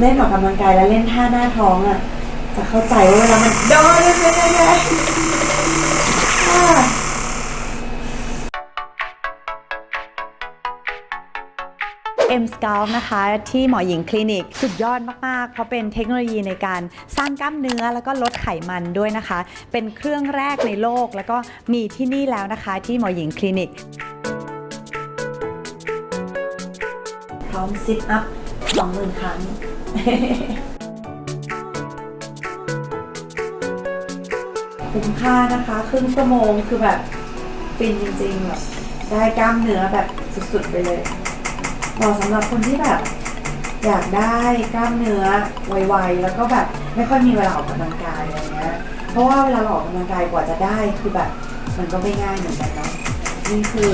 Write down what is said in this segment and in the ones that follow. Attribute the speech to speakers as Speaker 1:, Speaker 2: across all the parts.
Speaker 1: เล่นออกกำลังกายแล้วเล่นท่าหน้าท้องอะ จะเข้าใจว่าเวลามันโดนเป็นยังไงอ่า
Speaker 2: เอ็มสกาลนะคะที่หมอหญิงคลินิก สุดยอดมาก ๆ เพราะเป็นเทคโนโลยีในการสร้างกล้ามเนื้อแล้วก็ลดไขมันด้วยนะคะ เป็นเครื่องแรกในโลก แล้วก็มีที่นี่แล้วนะคะที่หมอหญิงคลินิก
Speaker 1: พร้อมซิทอัพ สองหมื่นครั้งคุ้มค่านะคะ ครึ่งชั่วโมงคือแบบฟินจริงๆแบบได้กล้ามเนื้อแบบสุดๆไปเลยเหมาะสำหรับคนที่แบบอยากได้กล้ามเนื้อไวๆแล้วก็แบบไม่ค่อยมีเวลาออกกำลังกายอะไรเงี้ยเพราะว่าเวลาเราออกกำลังกายกว่าจะได้คือแบบมันก็ไม่ง่ายเหมือนกันเนาะนี่คือ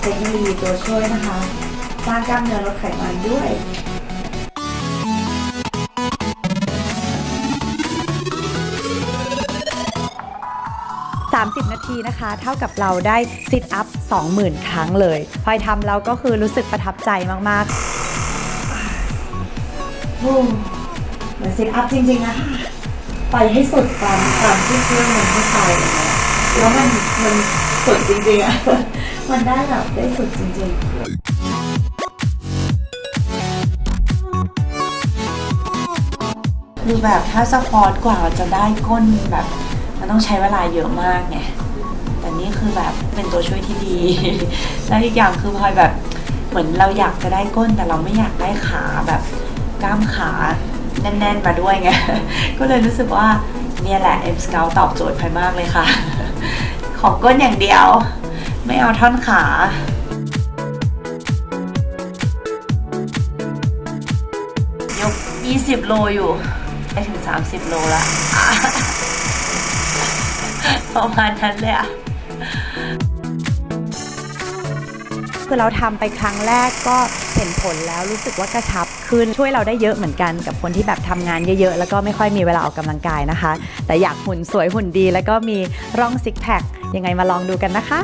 Speaker 1: เทคโนโลยีตัวช่วยนะคะ สร้างกล้ามเนื้อลดไขมันด้วย
Speaker 2: 30 นาทีนะคะ เท่ากับเราได้ซิทอัพ 20,000 ครั้งเลยพลอยทำแล้วก็คือรู้สึกประทับใจมาก
Speaker 1: โอ้เหมือนซิทอัพจริงๆนะคะไปให้สุดตามตามที่เครื่องมันให้ไปเลยแล้วมันมันสุดจริงๆอะมันได้แบบได้สุดจริงๆคือแบบถ้าสควอตกว่าจะได้ก้นแบบ มันต้องใช้เวลาเยอะมากไงแต่นี่คือแบบเป็นตัวช่วยที่ดีแล้วอีกอย่างคือพลอยแบบเหมือนเราอยากจะได้ก้นแต่เราไม่อยากได้ขาแบบกล้ามขาแน่นๆมาด้วยไงก็เลยรู้สึกว่าเนี่ยแหละ M Scout ตอบโจทย์พลอยมากเลยค่ะ ของก้นอย่างเดียว ไม่เอาท่อนขายก20 โลอยู่ ไปถึง 30 โลละ ประมาณนั้นเลยอะ
Speaker 2: คือเราทำไปครั้งแรกก็เห็นผลแล้วรู้สึกว่ากระชับขึ้นช่วยเราได้เยอะเหมือนกันกับคนที่แบบทำงานเยอะๆ แล้วก็ไม่ค่อยมีเวลาออกกำลังกายนะคะ แต่อยากหุ่นสวยหุ่นดี แล้วก็มีร่องซิกแพคยังไงมาลองดูกันนะคะ